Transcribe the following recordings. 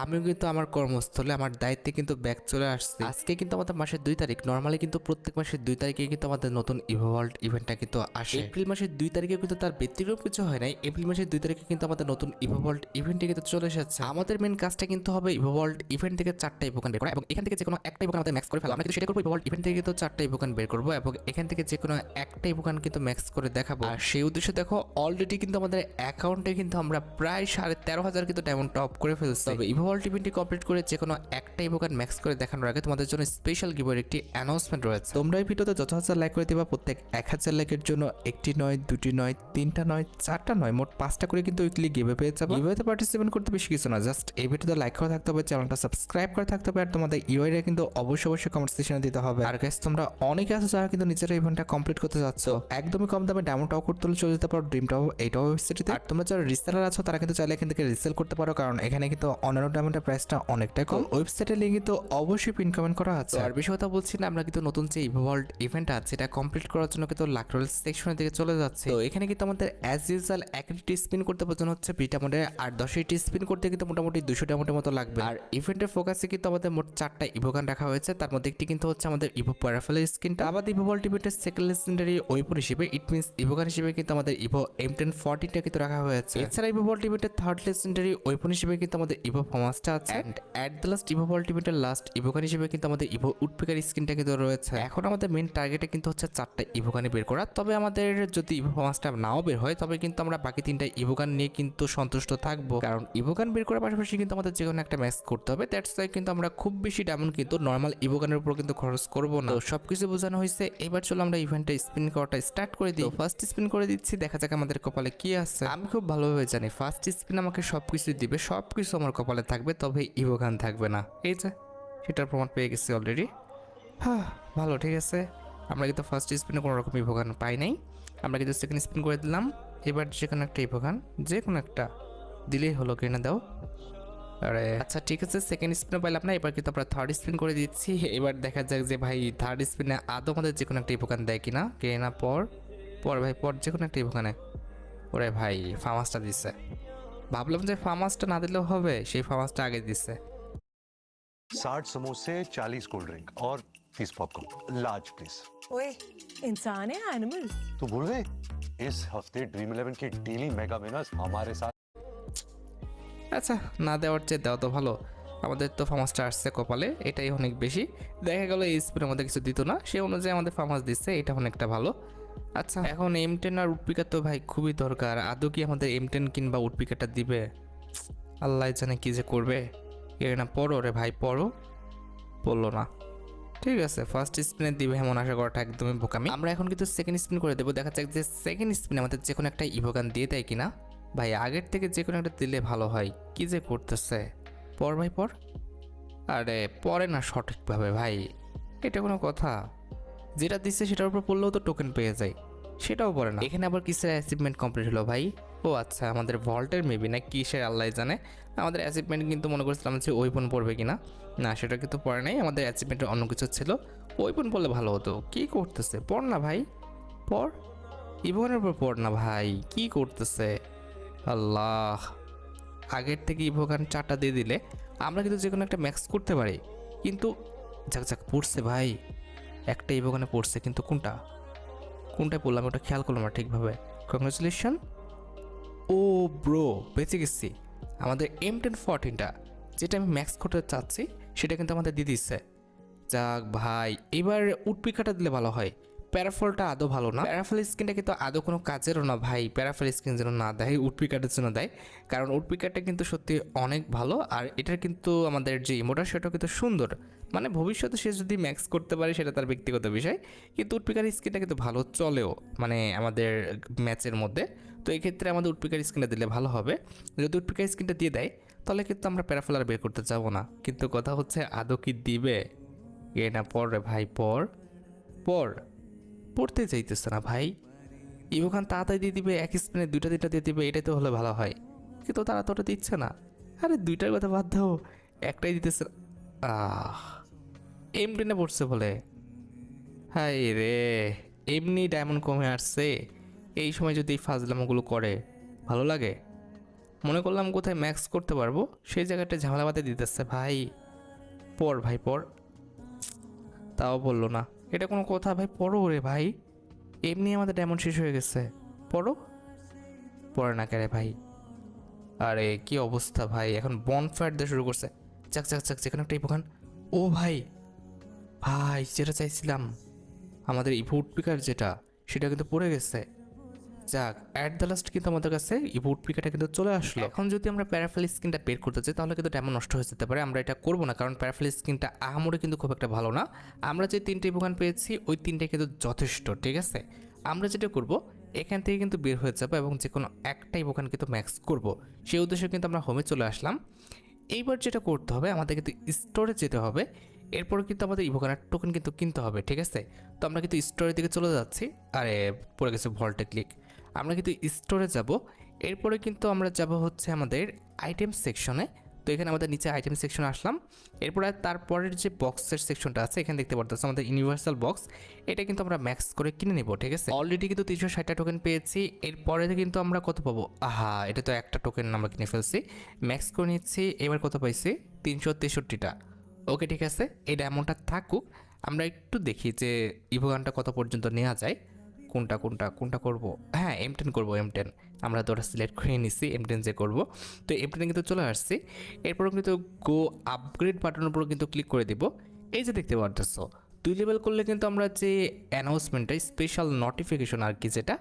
আমিও কিন্তু আমার কর্মস্থলে, আমার দায়িত্বে কিন্তু ব্যাক চলে আসছে। আজকে কিন্তু আমাদের মাসের দুই তারিখ। নর্মালি কিন্তু প্রত্যেক মাসের দুই তারিখে কিন্তু আমাদের নতুন ইভোভল্ট ইভেন্টটা কিন্তু আসে। এপ্রিল মাসের দুই তারিখে কিন্তু তার ব্যতিক্রম কিছু হয় নাই। এপ্রিল মাসের দুই তারিখে কিন্তু আমাদের নতুন ইভোভল্ট ইভেন্টে কিন্তু চলে এসেছে। আমাদের মেন কাজটা কিন্তু হবে ইভোভল্ট ইভেন্ট থেকে চারটা ইভোকান বের করা এবং এখান থেকে যে কোনো একটা ইভোকান আমাদের ম্যাক্স করে ফেলা। আমরা কিন্তু সেটা করব ইভোভল্ট ইভেন্ট থেকে কিন্তু চারটা ইভোকান বের করব এবং এখান থেকে যে কোনো একটা ইভোকান কিন্তু ম্যাক্স করে দেখাবো। আর সেই উদ্দেশ্যে দেখো অলরেডি কিন্তু আমাদের অ্যাকাউন্টে কিন্তু আমরা প্রায় সাড়ে তেরো হাজার কিন্তু ডায়মন্ড টপ করে ফেলছি। তবে ইভোভল্ট ইভেন্টটি কমপ্লিট করে যে কোনো একটা ইভোকান ম্যাক্স করে দেখানোর আগে তোমাদের জন্য স্পেশাল গিভের একটি অ্যানাউন্সমেন্ট রয়েছে। তোমরা এই ভিডিওতে যত হাজার লাইক করে দিবা, প্রত্যেক এক হাজার লাইকের জন্য একটি নয়, দুটি নয়, তিনটা নয়, চারটা নয়, মোট পাঁচটা করে কিন্তু উইকলি গিভে পেয়ে যাব। গিভেতে পার্টিসিপেট করতে বেশি কিছু না জাস্ট এই ভিডিওতে লাইক করা থাকতে হবে চ্যানেলটা সাবস্ক্রাইব করে থাকতে হবে, আর তোমাদের ইউআইটা কিন্তু অবশ্যই অবশ্যই কমেন্ট সেকশনে দিতে হবে। আর গাইস তোমরা অনেকে আছো যারা কিন্তু নিজেরা ইভেন্টটা কমপ্লিট করতে যাচ্ছ। একদমই কম দামে ডায়মন্ড টাও করতে হলে চলে যেতে পারো ড্রিম টাও, এইটাও ওয়েবসাইটে আর তোমরা যারা রিসেলার আছো, তারা কিন্তু চাইলে এখান থেকে রিসেল করতে পারো, কারণ এখানে কিন্তু অন্যান্য ডায়মন্ডের প্রাইসটা অনেকটাই কম। ওয়েবসাইটের লিঙ্ক কিন্তু অবশ্যই পিন কমেন্ট করা আছে। আর বেশি কথা বলছি না আমরা কিন্তু নতুন যে ইভোল্ড ইভেন্ট আছে এটা কমপ্লিট করার জন্য কিন্তু লাকরোল সেকশনের দিকে চলে যাচ্ছে। তো এখানে কিন্তু আমাদের অ্যাজ ইউজুয়াল একটি স্পিন করতে প্রয়োজন হচ্ছে বিটা মোডে আর দশটি স্পিন করতে কিন্তু মোটামুটি দুশো ডায়মন্ডের মতো লাগবে। আর ইভেন্টের ফোকাসে কিন্তু আমাদের মোট চারটা ইভোগান রাখা হয়েছে তার মধ্যে একটি কিন্তু হচ্ছে আমাদের ইভো প্যারাফেল স্কিনটা আবার ইভো ভল্টিমেটের সেকেন্ড লেজেন্ডারি ওয়েপন হিসেবে ইট মিনস ইভোগান হিসেবে কিন্তু আমাদের ইভো এম টেন ফর্টিনটা কিন্তু রাখা হয়েছে। এছাড়া ইভো ভল্টিমেটের থার্ড লেজেন্ডারি ওয়েপন হিসেবে কিন্তু আমাদের ইভো ফমাসটা আছে। And at the last Evo ভল্টিমেটের last ইভোগান হিসেবে কিন্তু আমাদের ইভো উডপিকার স্কিনটা কিন্তু রয়েছে। এখন আমাদের মেন টার্গেটে কিন্তু হচ্ছে চারটা ইভোগানি বের করা। তবে আমাদের যদি ইভো ফমাসটা নাও বের হয় তবে কিন্তু আমরা বাকি তিনটা ইভোগান নিয়ে কিন্তু সন্তুষ্ট থাকব। কারণ ইভোগান বের করার পাশাপাশি কিন্তু আমাদের যে কোনো একটা ম্যাচ করতে হবে। দ্যাটস ওয়াই কিন্তু আমরা খুব বেশি ডায়মন্ড কিন্তু নর্মাল ইভোগানের উপর কিন্তু খরচ করব না। তো সবকিছু বোঝানো হয়েছে। এবার চলো আমরা ইভেন্টে স্পিন করাটা স্টার্ট করে দিই। ফার্স্ট স্পিন করে দিচ্ছি। দেখা যাক আমাদের কপালে কি আছে। আমি খুব ভালোভাবে জানি। ফার্স্ট স্পিন আমাকে সবকিছু দিবে। সবকিছু আমার কপালে থাকবে, তবে ইভোগান থাকবে না। এই যে, সেটার প্রমাণ পেয়ে গেছি অলরেডি হ্যাঁ ভালো, ঠিক আছে। আমরা কিন্তু ফার্স্ট স্পিনে কোনো রকম ইভোগান পাই নাই। আমরা কিন্তু সেকেন্ড স্পিন করে দিলাম। এবার যে কোনো একটা ইভোগান যে কোনো একটা দিলেই হলো, কিনে দাও। আরে আচ্ছা ঠিক আছে সেকেন্ড স্পিনে পাইলাম না, এবার কিন্তু আমরা থার্ড স্পিন করে দিচ্ছি। এবার দেখা যাক যে ভাই থার্ড স্পিনে আদৌ আমাদের যে কোনো একটা ইভোকান দেয় কিনা। কে না পর পর ভাই, পর যে কোনো একটা ইভোকানে ওরে ভাই ফার্মাসটা দিচ্ছে ভাবলাম যে ফার্মাসটা না দিলেও হবে সেই ফার্মাসটা আগে দিচ্ছে साठ समोसे चालीस कोल्ड ड्रिंक और तीस पॉपकॉर्न लार्ज प्लीज ओए इंसान है एनिमल तो भूल गए इस हफ्ते ड्रीम इलेवन के डेली मेगा विनर्स हमारे साथ আচ্ছা না দেওয়ার চেয়ে দেওয়া তো ভালো আমাদের তো ফার্মাসটা আসছে কপালে এটাই অনেক বেশি দেখা গেল এই স্পিনের মধ্যে কিছু দিত না সে অনুযায়ী আমাদের ফার্মাস দিচ্ছে এটা অনেকটা ভালো আচ্ছা। এখন এম টেন আর উডপিকার তো ভাই খুবই দরকার। আদৌ কি আমাদের এম টেন কিংবা উডপিকারটা দিবে? আল্লাহ জানে কি যে করবে। এ না পড়ো রে ভাই, পড়ো। পড়ল না। ঠিক আছে ফার্স্ট স্পিনে দিবে এমন আশা করাটা একদমই বোকামি। আমরা এখন কিন্তু সেকেন্ড স্পিন করে দেবো। দেখা যাক যে সেকেন্ড স্পিন আমাদের যে কোনো একটা ইভোগান দিয়ে দেয় কিনা। ভাই, আগের থেকে যে কোনো একটা দিলে ভালো হয়। কি যে করতেছে? পর ভাই পর আরে পরে না সঠিকভাবে ভাই। এটা কোনো কথা। যেটা দিচ্ছে সেটার উপর পড়লেও তো টোকেন পেয়ে যায়। সেটাও পড়ে না। এখানে আবার কিসের অ্যাচিভমেন্ট কমপ্লিট হলো ভাই? ও আচ্ছা আমাদের ভল্টের মেবি না কিসের আল্লাহ জানে। আমাদের অ্যাচিভমেন্ট কিন্তু মনে করছিলাম যে ওইপন পড়বে কিনা। না, সেটা কিন্তু পড়ে নাই। আমাদের অ্যাচিভমেন্টের অন্য কিছু ছিল। ওইপন পড়লে ভালো হতো। কি করতেছে? পড় না ভাই। পড়। ইভনের উপর পড় না ভাই। কি করতেছে? আল্লাহ। আগের থেকে ইভোগান চারটা দিয়ে দিলে আমরা কিন্তু যে কোনো একটা ম্যাক্স করতে পারি। কিন্তু যাক, পড়ছে ভাই। একটা বাগানে পড়ছে, কিন্তু কোনটা? কোনটায় পড়লাম ওটা খেয়াল করলাম না ঠিকভাবে। কংগ্রেচুলেশন ও ব্রো, বেঁচে গেছি। আমাদের এম টেন ফোরটিনটা যেটা আমি ম্যাক্স করতে চাচ্ছি, সেটা কিন্তু আমাদের দিয়ে দিচ্ছে যাক ভাই, এবার উটপিকাটা দিলে ভালো হয়। প্যারাফলটা আদৌ ভালো না। প্যারাফল স্কিনটা কিন্তু আদৌ কোনো কাজেরও না ভাই। প্যারাফল স্কিন যেন না দেয় উটপিকাটের জন্য দেয়। কারণ উটপিকারটা কিন্তু সত্যি অনেক ভালো। আর এটার কিন্তু আমাদের যে ইমোটা সেটাও কিন্তু সুন্দর। মানে ভবিষ্যতে সে যদি ম্যাক্স করতে পারে, সেটা তার ব্যক্তিগত বিষয়। কিন্তু উটপিকার স্কিনটা কিন্তু ভালো চলেও মানে আমাদের ম্যাচের মধ্যে। তো এই ক্ষেত্রে আমাদের উটপিকার স্কিনটা দিলে ভালো হবে। যদি উটপিকার স্কিনটা দিয়ে দেয়, তাহলে কিন্তু আমরা প্যারাফল আর বের করতে যাব না। কিন্তু কথা হচ্ছে, আদৌ কি দিবে? এ না, পর রে ভাই, পর। পর। পড়তে চাইতেছে না ভাই। ইভোখান তাড়াতাড়ি দিয়ে দিবে এক স্পিনে দুইটা দুইটা দিয়ে দিবে, এটাই তো হলে ভালো হয়। কিন্তু তারা তো ওটা দিচ্ছে না। আরে দুইটার কথা বাদ দাও, একটাই দিতেছে। আহ, এমনি না পড়ছে বলে। হাই রে, এমনি ডায়মন্ড কমে আসছে। এই সময় যদি এই ফাজলামোগুলো করে, ভালো লাগে। মনে করলাম কোথায় ম্যাক্স করতে পারব, সেই জায়গাটা ঝামেলা বাদে দিতেছে ভাই। পর ভাই, পর। তাও বলল না। এটা কোনো কথা ভাই, পড়ো রে ভাই। এমনি আমাদের ডায়মন্ড শেষ হয়ে গেছে। পড়ো। পড়ে না কেরে ভাই? আরে, কি অবস্থা ভাই? এখন বন ফায়ার দিয়ে শুরু করছে। চাক চাক চাক, যেখানে একটা ইভোখান ও ভাই ভাই, যেটা চাইছিলাম, আমাদের ইভুট পিকার যেটা, সেটা কিন্তু পড়ে গেছে। যাক অ্যাট দ্য লাস্ট কিন্তু আমাদের কাছে ইভোট পিকাটা কিন্তু চলে আসলো। এখন যদি আমরা প্যারাফেল স্কিনটা বের করতে চাই, তাহলে কিন্তু তেমন নষ্ট হয়ে যেতে পারে, আমরা এটা করব না, কারণ প্যারাফেল স্কিনটা আহামরে কিন্তু খুব একটা ভালো না। আমরা যে তিনটে ইভোখান পেয়েছি, ওই তিনটে কিন্তু যথেষ্ট, ঠিক আছে? আমরা যেটা করব, এখান থেকে কিন্তু বের হয়ে যাব এবং যে কোনো একটাই ইভোখান কিন্তু ম্যাক্স করব। সেই উদ্দেশ্যে কিন্তু আমরা হোমে চলে আসলাম। এইবার যেটা করতে হবে, আমাদের কিন্তু স্টোরে যেতে হবে, এরপর কিন্তু আমাদের ইভোকানার টোকেন কিন্তু কিনতে হবে, ঠিক আছে? তো আমরা কিন্তু স্টোরের দিকে চলে যাচ্ছি। আরে, পড়ে গেছে ভল্টে ক্লিক আমরা কিন্তু স্টোরে যাব। এরপরে কিন্তু আমরা যাব হচ্ছে আমাদের আইটেম সেকশনে তো এখানে আমাদের নিচে আইটেম সেকশনে আসলাম। এরপরে তারপরের যে বক্সের সেকশনটা আছে, এখানে দেখতে পারতেছে আমাদের ইউনিভার্সাল বক্স এটা কিন্তু আমরা ম্যাক্স করে কিনে নেব, ঠিক আছে? অলরেডি কিন্তু তিনশো ষাটটা টোকেন পেয়েছি। এরপরে কিন্তু আমরা কত পাবো? আহা, এটা তো একটা টোকেন আমরা কিনে ফেলছি। ম্যাক্স করে নিচ্ছি, এবার কত পাইছি? তিনশো তেষট্টিটা। ওকে, ঠিক আছে? এই ডায়মন্ডটা থাকুক। আমরা একটু দেখি যে ইভোগানটা কত পর্যন্ত নেওয়া যায়। কোনটা কোনটা কোনটা করব? হ্যাঁ এম টেন করব এম টেন আমরা তো ওটা সিলেক্ট করে নিছি এম টেন যে করব। তো এম টেন কিন্তু চলে আসছি। এরপর কিন্তু গো আপগ্রেড বাটনের উপর কিন্তু ক্লিক করে দিব। এই যে দেখতে পারতেছো, দুই লেভেল করলে কিন্তু আমরা যে অ্যানাউন্সমেন্টটা স্পেশাল নোটিফিকেশন আর কি যেটা,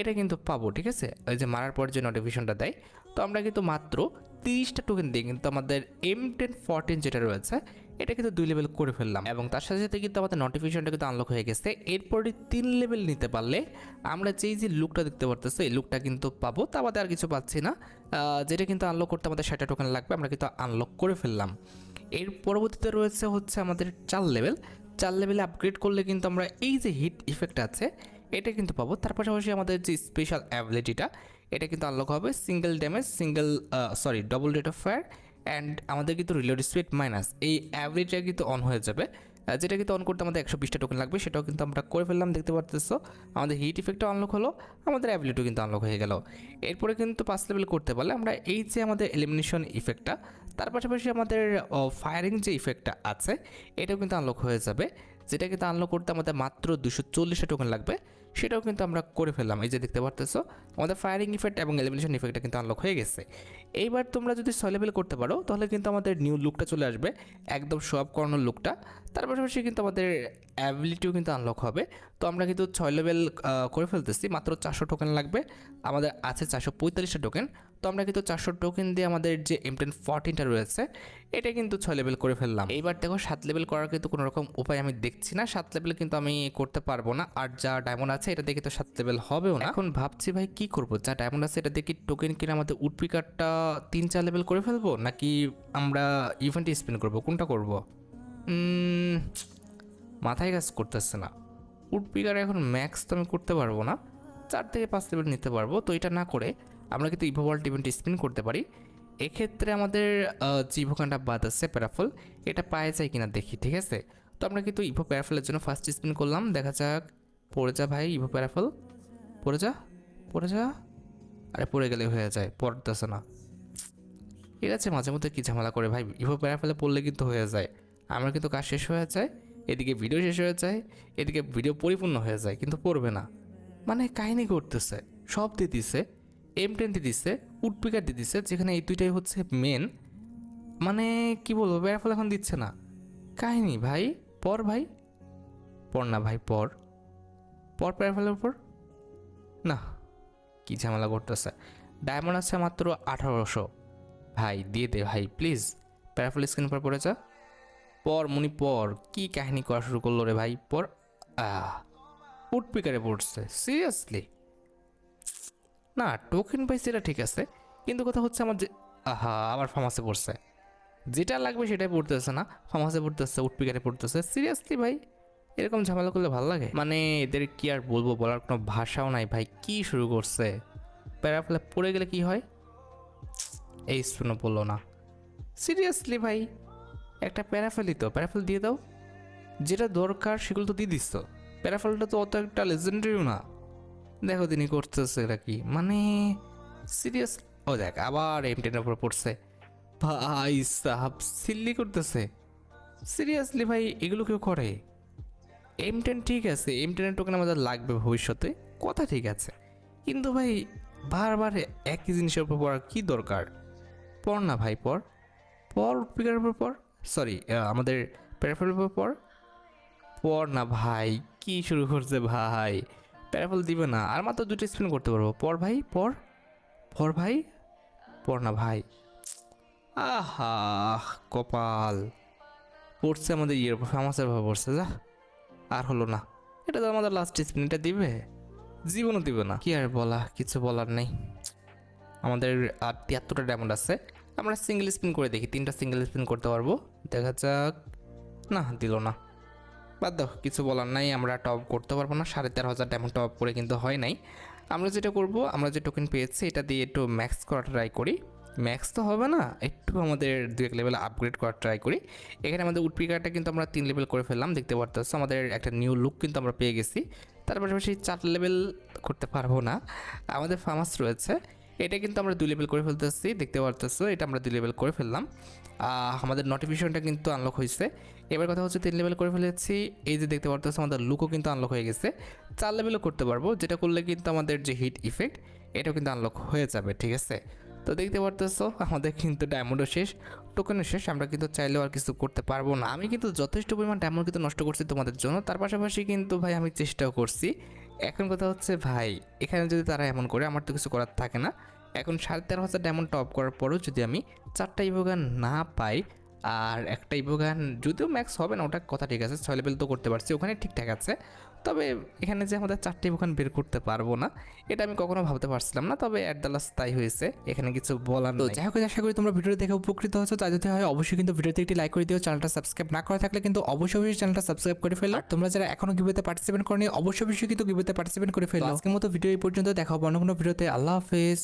এটা কিন্তু পাবো, ঠিক আছে? ওই যে মারার পর যে নোটিফিকেশনটা দেয়। তো আমরা কিন্তু মাত্র তিরিশটা টোকেন দিয়ে কিন্তু আমাদের এম টেন ফোরটিন যেটা রয়েছে এটা কিন্তু দুই লেভেল করে ফেললাম। এবং তার সাথে সাথে কিন্তু আমাদের নোটিফিকেশনটা কিন্তু আনলক হয়ে গেছে। এরপরে তিন লেভেল নিতে পারলে আমরা যেই যে লুকটা দেখতে পারতেছি, এই লুকটা কিন্তু পাবো। তা আমাদের আর কিছু পাচ্ছি না। যেটা কিন্তু আনলক করতে আমাদের ষাটটা টোকেন লাগবে, আমরা কিন্তু আনলক করে ফেললাম। এর পরবর্তীতে রয়েছে হচ্ছে আমাদের চার লেভেল চার লেভেলে আপগ্রেড করলে কিন্তু আমরা এই যে হিট ইফেক্ট আছে, এটা কিন্তু পাবো। তার পাশাপাশি আমাদের যে স্পেশাল অ্যাবিলিটিটা এটা কিন্তু আনলক হবে। Single damage single sorry double rate of fire and আমাদের কিন্তু রিলোড স্পিড মাইনাস এই অ্যাভারেজটা কিন্তু অন হয়ে যাবে। যেটা কিন্তু অন করতে আমাদের একশো বিশটা টোকেন লাগবে, সেটাও কিন্তু আমরা করে ফেললাম, দেখতে পারতেছো। আমাদের হিট ইফেক্টটা আনলক হলো, আমাদের অ্যাবিলিটিও কিন্তু আনলক হয়ে গেল। এরপরে কিন্তু পাঁচ লেভেল করতে পারলে আমরা এই যে আমাদের এলিমিনেশন ইফেক্টটা তার পাশাপাশি আমাদের ফায়ারিং যে ইফেক্টটা আছে, এটাও কিন্তু আনলক হয়ে যাবে। যেটা কিন্তু আনলক করতে আমাদের মাত্র দুশো চল্লিশটা টোকেন লাগবে। সেটাও কিন্তু আমরা করে ফেললাম। এই যে দেখতে পারতেছো, আমাদের ফায়ারিং ইফেক্ট এবং এলিমিনেশন ইফেক্টটা কিন্তু আনলক হয়ে গেছে। এইবার তোমরা যদি সলেবেল করতে পারো, তাহলে কিন্তু আমাদের নিউ লুকটা চলে আসবে, একদম সব করানোর লুকটা তার পাশাপাশি কিন্তু আমাদের অ্যাবিলিটিও কিন্তু আনলক হবে। তো আমরা কিন্তু ছয় লেভেল করে ফেলতেছি, মাত্র চারশো টোকেন লাগবে। আমাদের আছে চারশো পঁয়তাল্লিশটা টোকেন তো আমরা কিন্তু চারশো টোকেন দিয়ে আমাদের যে এম টেন ফোরটিনটা রয়েছে, এটা কিন্তু ছয় লেভেল করে ফেললাম। এইবার দেখো সাত লেভেল করার কিন্তু কোনো রকম উপায় আমি দেখছি না। সাত লেভেল কিন্তু আমি করতে পারব না। আর যা ডায়মন্ড আছে, এটা দেখে তো সাত লেভেল হবেও না। এখন ভাবছি ভাই কি করব? যা ডায়মন্ড আছে, এটা দেখি টোকেন কিনে আমাদের উডপিকারটা তিন চার লেভেল করে ফেলব? নাকি আমরা ইভেন্টে স্পিন করব? কোনটা করব? মাথায় কাজ করতেছে না। উডপিকার এখন ম্যাক্স তো আমি করতে পারব না। চার থেকে পাঁচ লেভেল নিতে পারব। তো এটা না করে আমরা কিন্তু ইভো ওয়ার্ল্ড ইভেন্ট স্পিন করতে পারি। এক্ষেত্রে আমাদের যে ইভোকানটা বাদ আছে প্যারাফল এটা পাওয়া যায় কিনা দেখি, ঠিক আছে? তো আমরা কিন্তু ইভো প্যারাফলের জন্য ফার্স্ট স্পিন করলাম। দেখা যাক, পড়ে যা ভাই ইভো প্যারাফল পড়ে যা পড়ে যা। আরে, পড়ে গেলে হয়ে যায়, পড়তেছে না। ঠিক আছে, মাঝে মধ্যে কী ঝামেলা করে ভাই? ইভো প্যারাফলে পড়লে কিন্তু হয়ে যায়। আমার কিন্তু কাজ শেষ হয়ে যায়, এদিকে ভিডিও শেষ হয়ে যায়, এদিকে ভিডিও পরিপূর্ণ হয়ে যায়, কিন্তু পড়বে না। মানে কাহিনী করতেছে সব দিয়ে দিছে এম টেন দিয়ে দিছে, উডপিকার দিয়ে দিছে, যেখানে এই দুইটাই হচ্ছে মেন মানে কি বলব প্যারাফল এখন দিচ্ছে না। কাহিনি ভাই, পর ভাই? পর না ভাই, পর। পর প্যারাফলের উপর? না, কি ঝামেলা করতেছে। ডায়মন্ড আছে মাত্র আঠারোশো। ভাই, দিয়ে দে ভাই প্লিজ প্যারাফল স্ক্রিন পর পড়ে যা। পর, মনি, পর। কি কাহিনী করা শুরু করল রে ভাই, পর? আহ, উডপিকারে পড়ছে সিরিয়াসলি না টোকেন পাইছে এটা ঠিক আছে, কিন্তু কথা হচ্ছে আমার যে, আহা, আবার ফার্মাসে পড়ছে। যেটা লাগবে সেটাই পড়তেছে না ফার্মাসে পড়তেছে উডপিকারে পড়তেছে। সিরিয়াসলি ভাই, এরকম ঝামেলা করলে ভালো লাগে? মানে এদের কি আর বলব, বলার কোনো ভাষাও নাই ভাই, কি শুরু করছে? প্যারাফলে পড়ে গেলে কি হয়? এই শুনো বলল না। সিরিয়াসলি ভাই, একটা প্যারাফেলই তো, প্যারাফেল দিয়ে দাও। যেটা দরকার সেগুলো তো দিয়ে দিচ্ছ প্যারাফেলটা তো অত একটা লেজেন্ডারিও না। দেখো তিনি করতেছে এটা কি? মানে সিরিয়াস ও দেখ, আবার এম টেনের উপর পড়ছে। ভাই সাহাব সিল্লি করতেছে। সিরিয়াসলি ভাই, এগুলো কেউ করে? এম টেন ঠিক আছে এম টেনের টোকেন আমাদের লাগবে ভবিষ্যতে, কথা ঠিক আছে। কিন্তু ভাই, বারবার একই জিনিসের উপর পড়ার কী দরকার? পড় না ভাই, পড়। পড় স্পিকারের উপর পড়। সরি আমাদের প্যারাফেলের উপর পড়। পড় না ভাই, কি শুরু করছে ভাই? প্যারাফেল দিবে না। আর মাত্র দুটো স্পিন করতে পারব। পর ভাই, পর পর ভাই, পর না ভাই। আহা, কপাল। পড়ছে আমাদের ইয়ের ফামাসের ভাবে পড়ছে, যা। আর হলো না। এটা তো আমাদের লাস্ট স্পিন এটা দিবে? জীবনও দিবে না। কি আর বলা, কিছু বলার নেই। আমাদের আর তিয়াত্তরটা ডায়মন্ড আছে। আমরা সিঙ্গেল স্পিন করে দেখি। তিনটা সিঙ্গেল স্পিন করতে পারব। দেখা যাক। না, দিল না। বাদ দাও, কিছু বলার নাই, আমরা টপ করতে পারব না, সাড়ে তেরো হাজার ডায়মন্ড টপ করে কিন্তু হয় নাই। আমরা যেটা করব, আমরা যে টোকেন পেয়েছি, এটা দিয়ে একটু ম্যাক্স করা ট্রাই করি। ম্যাক্স তো হবে না, একটু আমাদের দু এক লেভেল আপগ্রেড করার ট্রাই করি। এখানে আমাদের উডপিকারটা কিন্তু আমরা তিন লেভেল করে ফেললাম, দেখতে পারতেছো, আমাদের একটা নিউ লুক কিন্তু আমরা পেয়ে গেছি। তার পাশাপাশি চার লেভেল করতে পারব না। আমাদের ফার্মাস রয়েছে এটা কিন্তু আমরা দুই লেভেল করে ফেলতেছি, দেখতে পারতেছো, এটা আমরা দুই লেভেল করে ফেললাম। আমাদের নোটিফিকেশনটা কিন্তু আনলক হয়েছে। এবার কথা হচ্ছে তিন লেভেল করে ফেলেছি, এই যে দেখতে পারতেছো আমাদের লুকও কিন্তু আনলক হয়ে গেছে। চার লেভেলও করতে পারব, যেটা করলে কিন্তু আমাদের যে হিট ইফেক্ট এটাও কিন্তু আনলক হয়ে যাবে, ঠিক আছে? তো দেখতে পারতেছো, আমাদের কিন্তু ডায়মন্ডও শেষ টোকেনও শেষ, আমরা কিন্তু চাইলেও আর কিছু করতে পারব না। আমি কিন্তু যথেষ্ট পরিমাণ ডায়মন্ড কিন্তু নষ্ট করছি তোমাদের জন্য, তার পাশাপাশি কিন্তু ভাই আমি চেষ্টাও করছি। এখন কথা হচ্ছে, ভাই, এখানে যদি তারা এমন করে, আমার তো কিছু করার থাকে না। এখন সাড়ে তেরো হাজার ডায়মন্ড টপ করার পরেও যদি আমি চারটা ইভোগান না পাই, আর একটা ইভোগান যদিও ম্যাক্স হবে না, ওটা কথা ঠিক আছে, ছয় লেভেল তো করতে পারছি, ওখানে ঠিকঠাক আছে। তবে এখানে যে আমাদের চারটি ইভোগান বের করতে পারব না এটা আমি কখনো ভাবতে পারছিলাম না তবে অ্যাট দ্য লাস্ট তাই হয়েছে। এখানে কিছু বলার তো যাই হোক আশা করি তোমরা ভিডিওটা দেখে উপকৃত হয়েছো। তাই যদি হয় অবশ্যই কিন্তু ভিডিওতে একটি লাইক করে দিও। চ্যানেলটা সাবস্ক্রাইব না করা থাকলে কিন্তু অবশ্যই অবশ্যই চ্যানেলটা সাবস্ক্রাইব করে ফেলো। তোমরা যারা এখনও গিভেতে পার্টিসিপেট করনি অবশ্যই অবশ্যই কিন্তু গিভেতে পার্টিসিপেট করে ফেলো। আজকের মতো ভিডিও এই পর্যন্ত। দেখা হবে অন্য কোনো ভিডিওতে। আল্লাহ হাফেজ।